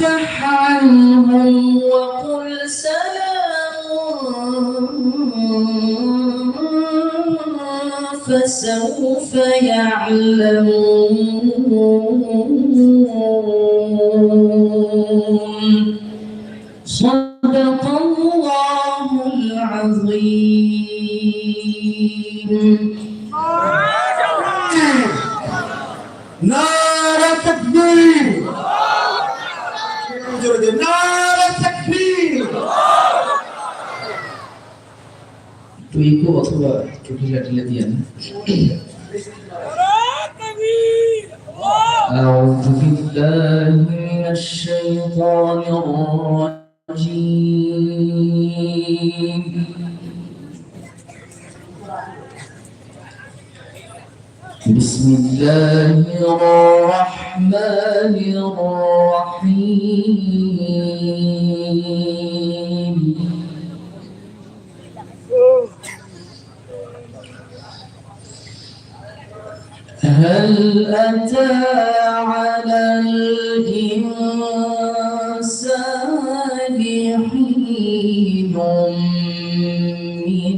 فامسح عنهم وقل سلام. فسوف يعلمون. صدق بسم الله الرحمن الرحيم. هل أتى على الإنسان حين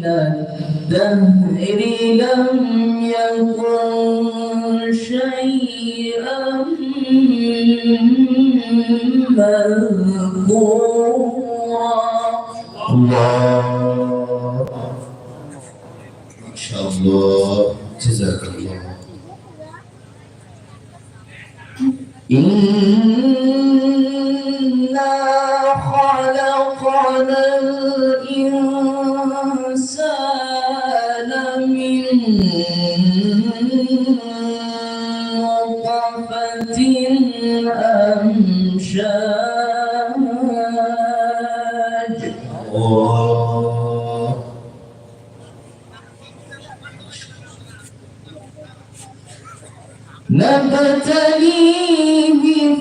بين الدهر لم يكن شيئا مذكورا الله ما شاء الله جزاك الله نبتليه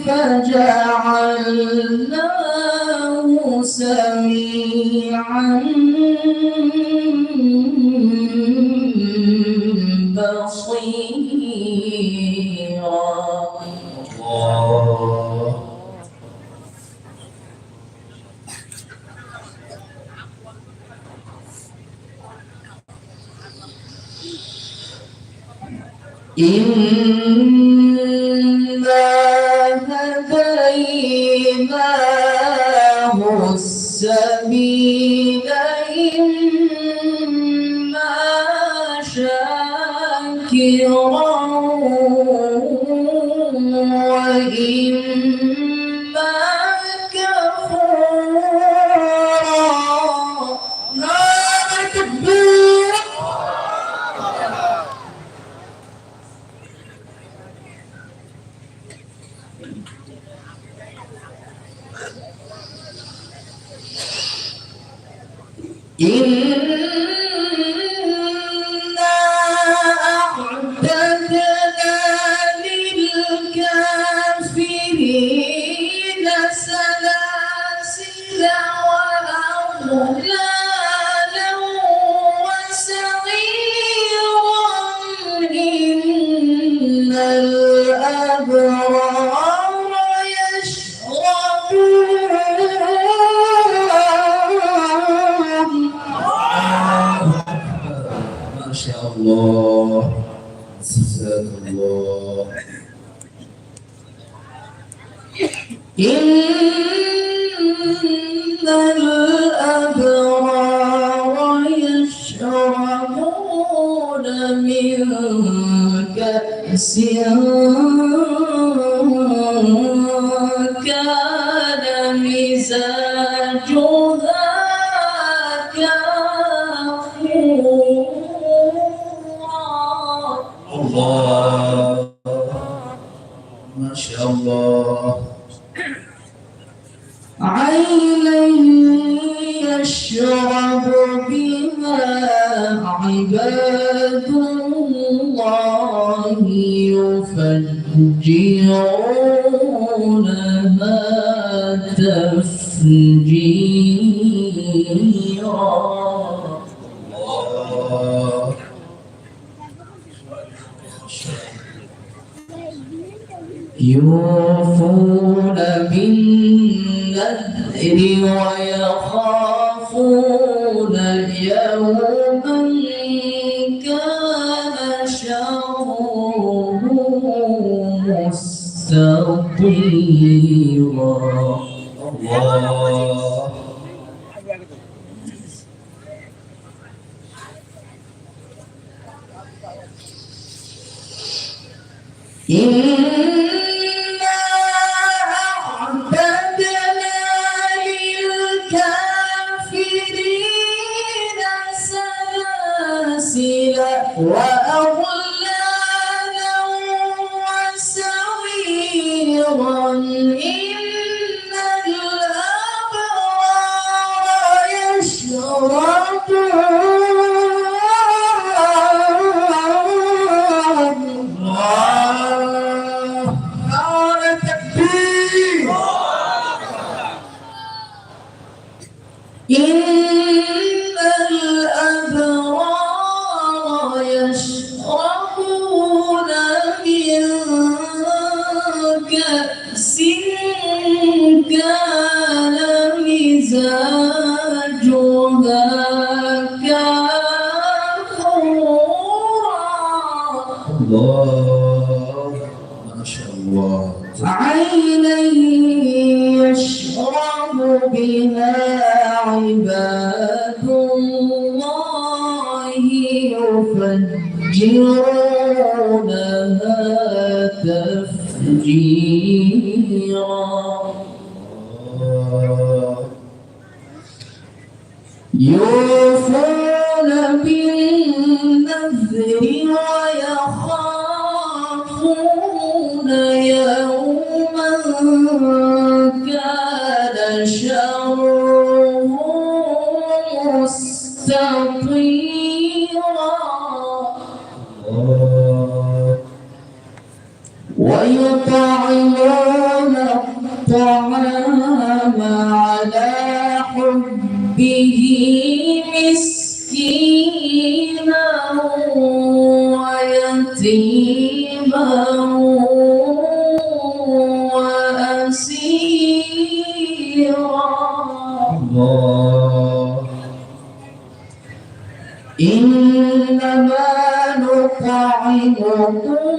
فجعلناه سميعا بصيرا. إن إن Siyah البدر ويخافون يوما كان شره مستطيرا ಹೋದ يصلونها تفجيرا يوفون بصيرا إنما نطعمكم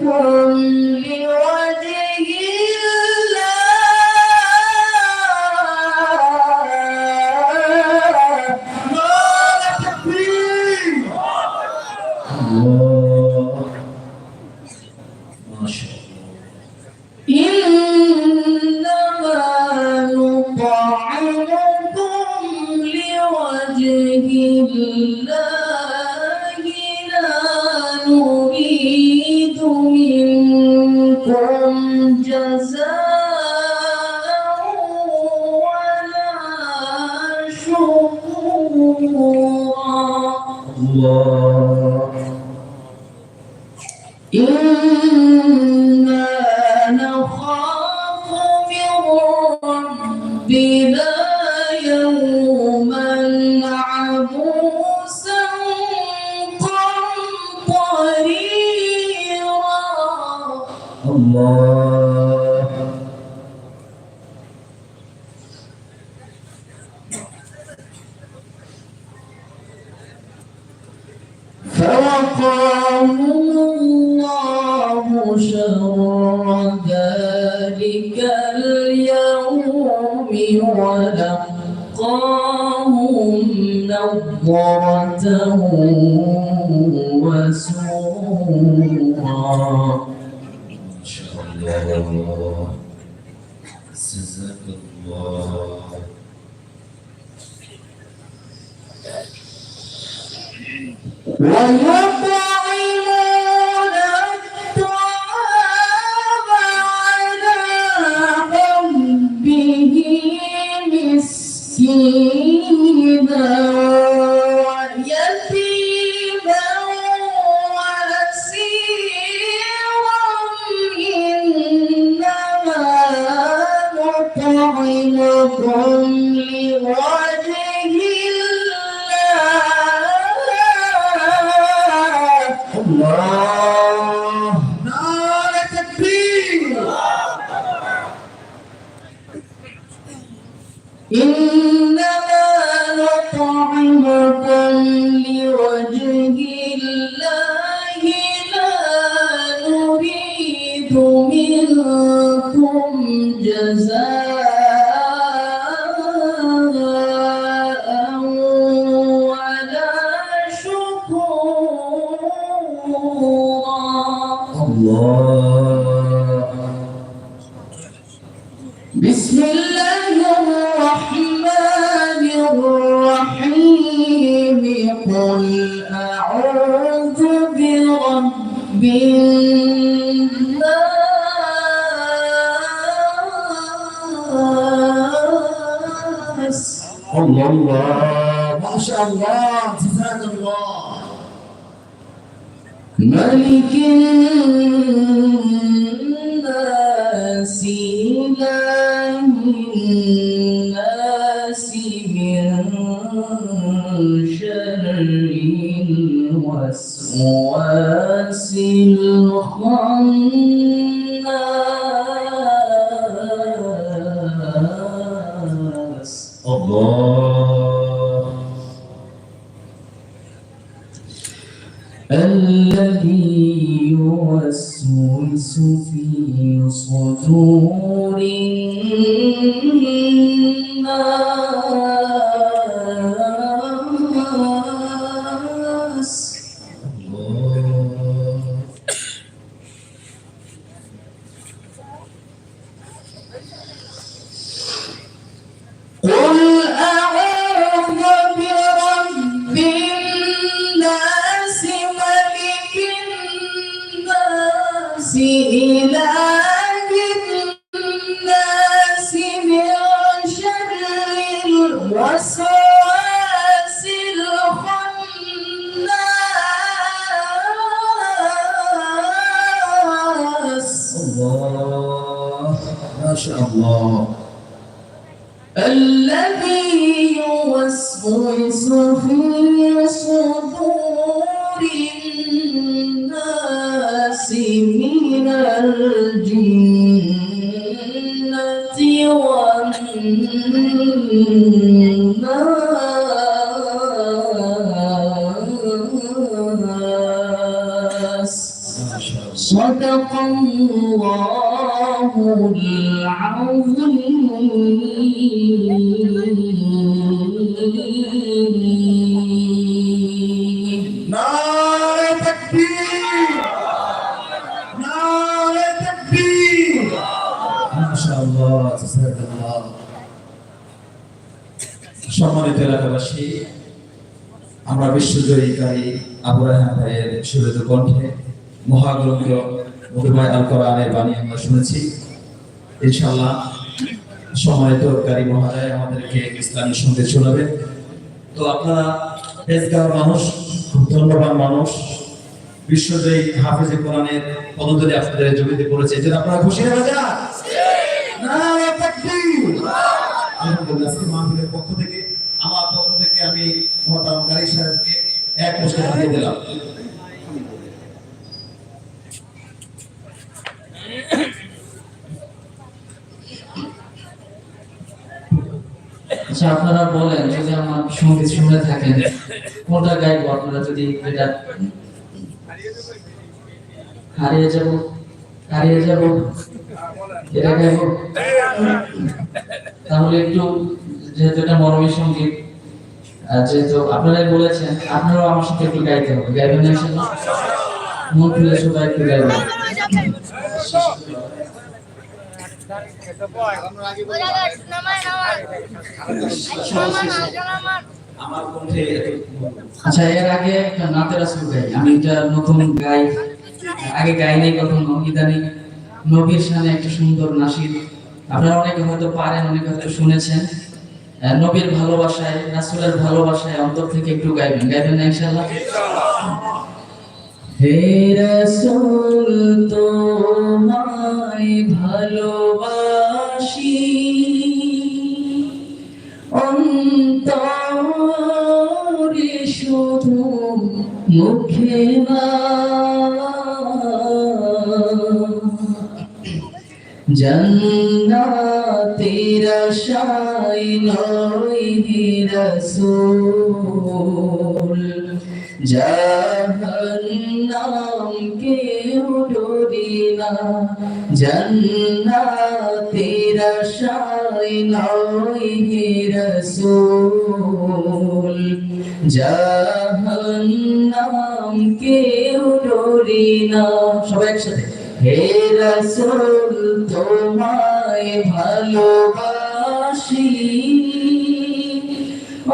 Whoa. Olha! was إله والناس ما شاء الله صدق الله العظيم نار تكبير نار تكبير ما شاء الله جزاك الله সম্মানিত এলাকাবাসী আমরা বিশ্বজয়ীকারী আবু রায়হান ভাইয়ের সুরেত কণ্ঠে মহাগ্রন্থ মধুময় আল কোরআনের বাণী আমরা শুনেছি। ইনশাআল্লাহ সম্মানিত কারি মহারায় আমাদেরকে ইসলামী সঙ্গে শোনাবেন তো আপনারা তেজগাঁও মানুষ খুব ধন্যবান মানুষ। বিশ্বজয়ী হাফিজে কোরআনের পদতলে আপনাদের জমিতে পড়েছে এই জন্য আপনারা খুশি হয়ে যান। তাকবীর। আলহামদুলিল্লাহ আজকে মাহফিলের পক্ষ থেকে আমার পক্ষ থেকে আমি মহতারাম কারি সাহেবকে এক মুষ্টি দিয়ে দিলাম। আচ্ছা আপনারা বলেন, যদি আমার সংগীত শুনে থাকেন, কোনটা গাইবো? আপনারা যদি এটা হারিয়ে যাব হারিয়ে যাব, এটা গাইবো? তাহলে একটু, যেহেতু এটা মরমী সংগীত যেহেতু আপনারাই বলেছেন, আপনারাও আমার সাথে একটু গাইতে হবে। গাইবেন না? মন খুলে সবাই একটু গাইবেন। আচ্ছা এর আগে একটা নাতের আসল গাই। আমি এটা নতুন গাই। আগে গাই নাই কখনো, ইদানিং নবীর সামনে একটা সুন্দর নাসির। আপনারা অনেকে হয়তো পারেন, অনেকে হয়তো শুনেছেন। নবীর ভালোবাসায় রাসূলের ভালোবাসায় অন্তর থেকে একটু গাইবেন। গাইবেন না ইনশাআল্লাহ? হে রাসূল তোমায় ভালোবাসি। অন্তরে শুধু মুখে না আশায় নয় রাসূল জাহান্নাম কেউ ডরি না। জন্নাতের আশায় নয় রাসূল জাহান্নাম কেউ ডরি না। সবাই একসাথে। হে রাসূল তোমায় ভালোবাসি।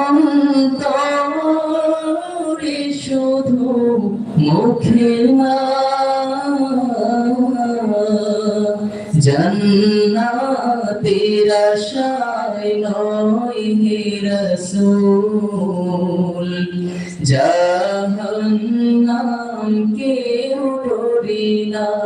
অন্তরে শুধু মুখে না জন্নাতের আশায় নয় হে রাসূল। জাহান্নাম কেউ ডরি না।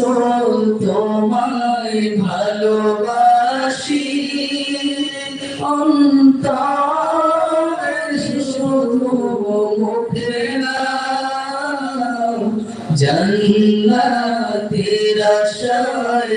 রাসূল তোমায় ভালোবাসি। অন্তর শুধু মুখে জন্নাতের আশায়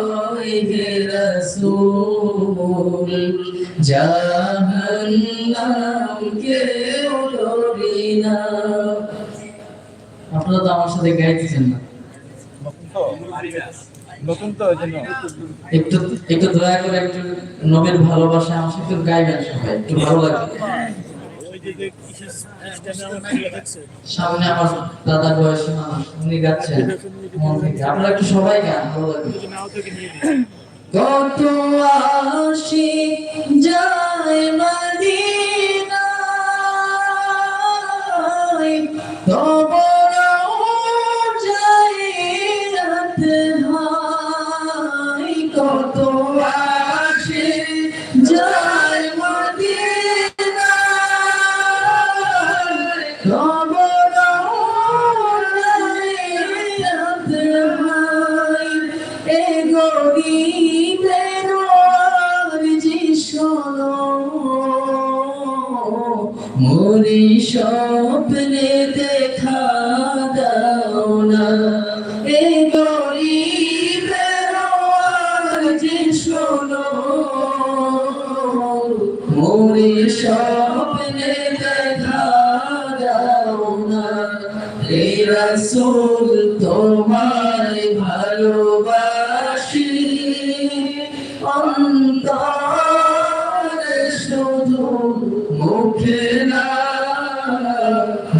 রাসূল জাহান্নাম কেউ ডরি না আপনারা তো আমার সাথে গাইতেছেন না। নতুন তো জন্য। একটু একটু দয়া করে একটু নবীর ভালোবাসা আমার সাথে গাইবেন সবাই একটু ভালো লাগবে। ওই যে যে কিসের স্ট্যান্ডে আমার ছেলে দেখছে সামনে আমার দাদা বয়সী মানুষ উনি গাচ্ছেন আপনারা একটু সবাই গান ভালো লাগবে। কত আসি যায় মদিনায় তব যায় রাতে ভাই কত আসি যায়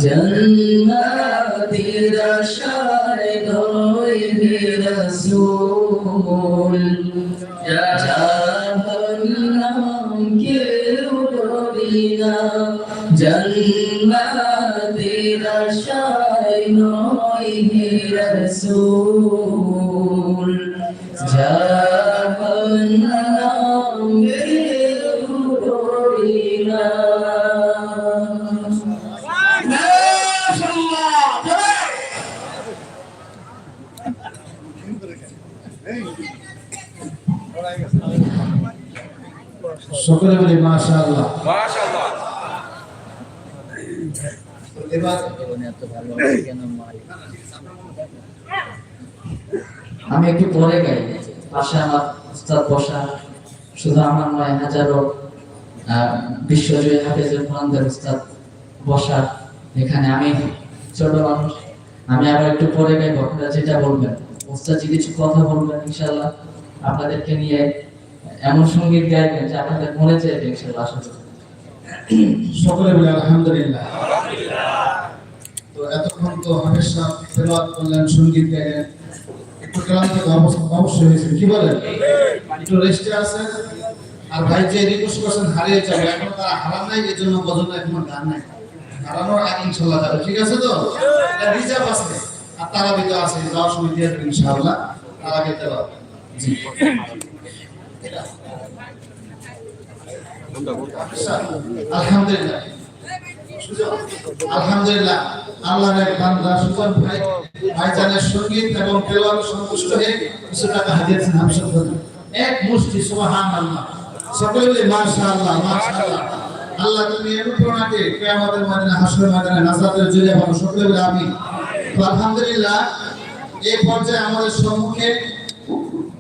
জান্নাতের আশায় হে রাসূল জাহান্নাম কেউ ডরি না জান্নাতের আশায় নয় হে রাসূল। আমি একটু পরে গাই। পাশে আমার উস্তাদ বসা। শুধু আমার নয়, হাজারো বিশ্বজয়ী হাফেজুল কোরআনদের উস্তাদ বসা এখানে। আমি ছোট মানুষ। আমি আবার একটু পরে গাই আপনারা যেটা বলবেন। উস্তাদ কিছু কথা বলবেন, ইনশাআল্লাহ আপনাদেরকে নিয়ে এমন সংগীত গাইবেন যে আপনাদের মনে চাইবে, ইনশাআল্লাহ, আশা করি। সকলে বলি আলহামদুলিল্লাহ। তো এতক্ষণ তো হাফেজ সাহেব করলেন, সংগীত গাইলেন। একটু ক্লান্ত অবশ্যই হয়েছে। কি বলেন? একটু রেস্টে আছেন? আর ভাই যে রিকোয়েস্ট করছেন, হারিয়ে যাবে। এখন তারা হারান নাই এই জন্য বদল এখনও গান নাই। হারানোর আগে ইনশাল্লাহ যাবে। ঠিক আছে তো? রিজার্ভ আছে। আর তারা বিতো আছে। যাওয়ার সময় দিয়ে দেবে ইনশাআল্লাহ তার তেলাওয়াত। জি। আলহামদুলিল্লাহ। এক এই পর্যায়ে আমাদের সম্মুখে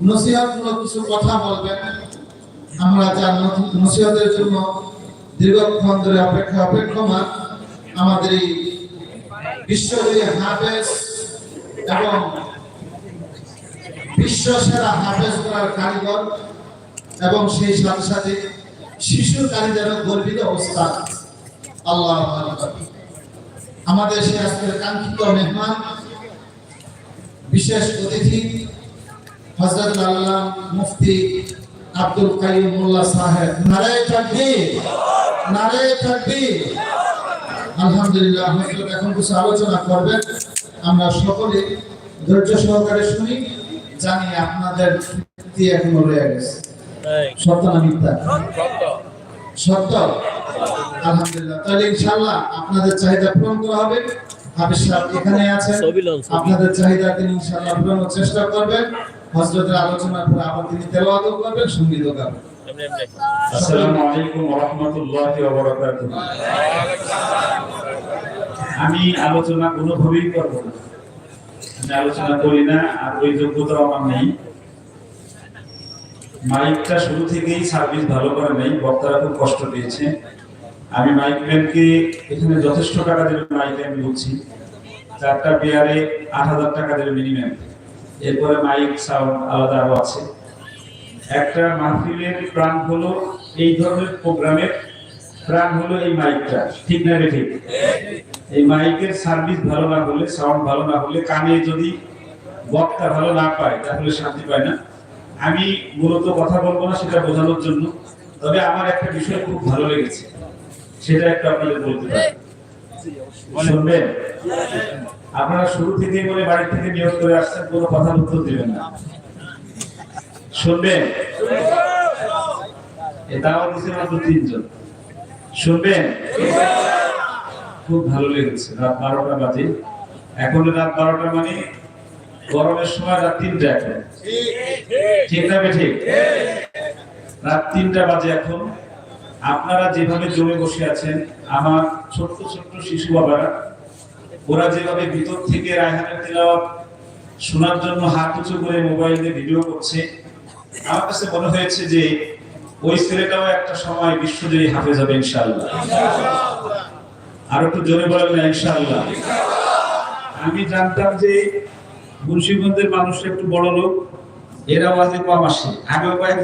নসিহতমূলক কিছু কথা বলবেন। আমরা নথি- নসিহতের জন্য দীর্ঘক্ষণ ধরে অপেক্ষা অপেক্ষমান আমাদের এই বিশ্বজয়ী হাফেজ এবং বিশ্ব সেরা হাফেজ করার কারিগর এবং সেই সাথে সাথে শিশুর কারিগরের গর্বিত অবস্থা। আল্লাহ আমাদের সে আজকের কাঙ্ক্ষিত মেহমান, বিশেষ অতিথি, হযরত আল্লাহ মুফতি আব্দুল কাইয়ুম মোল্লা সাহেব। নারে তাকবীর নারে তাকবীর। আলহামদুলিল্লাহ হযরত এখন কিছু আলোচনা করবেন। আমরা সকলে ধৈর্য সহকারে শুনি জানি আপনাদের দিয়ে এখন রয়ে গেছে। সত্য না মিথ্যা? সত্য আলহামদুলিল্লাহ। তাহলে ইনশাআল্লাহ আপনাদের চাহিদা পূরণ করা হবে। হাফিজ সাহেব এখানে আছেন। আপনাদের চাহিদা তিনি ইনশাআল্লাহ পূরণের চেষ্টা করবেন। হযরতের আলোচনার পরে আবার তিনি তেলাওয়াতও করবেন সঙ্গীতও গাবেন। আসসালামু আলাইকুম ওয়া রাহমাতুল্লাহি ওয়া বারাকাতুহু। আমি আলোচনা কোনোভাবেই করব না। আমি আলোচনা করি না আর ওই যোগ্যতা আমার নেই। মাইকটা শুরু থেকেই সার্ভিস ভালো করে নেই বক্তারা খুব কষ্ট পেয়েছে। আমি মাইক ম্যানকে এখানে যথেষ্ট টাকা দেবে মাইক আমি বলছি চারটা পেয়ারে আট হাজার টাকা দেবে মিনিমাম। এরপরে মাইক সাউন্ড আলাদা আছে। একটা মাহফিলের প্রাণ হলো এই ধরনের প্রোগ্রামের, প্রাণ হলো এই মাইকটা ঠিক না রে ঠিক? এই মাইকের সার্ভিস ভালো না হলে সাউন্ড ভালো না হলে কানে যদি বক্তা ভালো না পায়, তাহলে শান্তি পায় না। আমি মূলত কথা বলব না সেটা বোঝানোর জন্য, তবে আমার একটা বিষয় খুব ভালো লেগেছে, সেটা একটা আপনাদের বলতে পারি। শুনবেন? আপনারা শুরু থেকেই বলে বাড়ি থেকে নিয়োগ করে আসছেন, কোনো কথার উত্তর দিবেন না। শুনবেন? দাওয়া দিছে মাত্র তিনজন। শুনবেন? খুব ভালো লেগেছে, রাত বারোটা বাজে। এখন রাত বারোটা মানে গরমের সময় রাত তিনটা এখন। ঠিক না ঠিক রাত তিনটা বাজে এখন। আপনারা যেভাবে জমে বসে আছেন, আমার ছোট্ট ছোট্ট শিশু বাবারা, ওরা যেভাবে ভিতর থেকে রায়হানের তেলাওয়াত শোনার জন্য হাত উঁচু করে মোবাইল ভিডিও করছে, আমার কাছে মনে হয়েছে যে ওই ছেলেটাও একটা সময় বিশ্বজয়ী হাফেজ হবে, ইনশাআল্লাহ। আর একটু জোরে বলেন না, ইনশাআল্লাহ। আমি জানতাম যে মুন্সিগঞ্জের মানুষ একটু বড় লোক এরা ওয়াজে কম আসে। আগেও কয়েক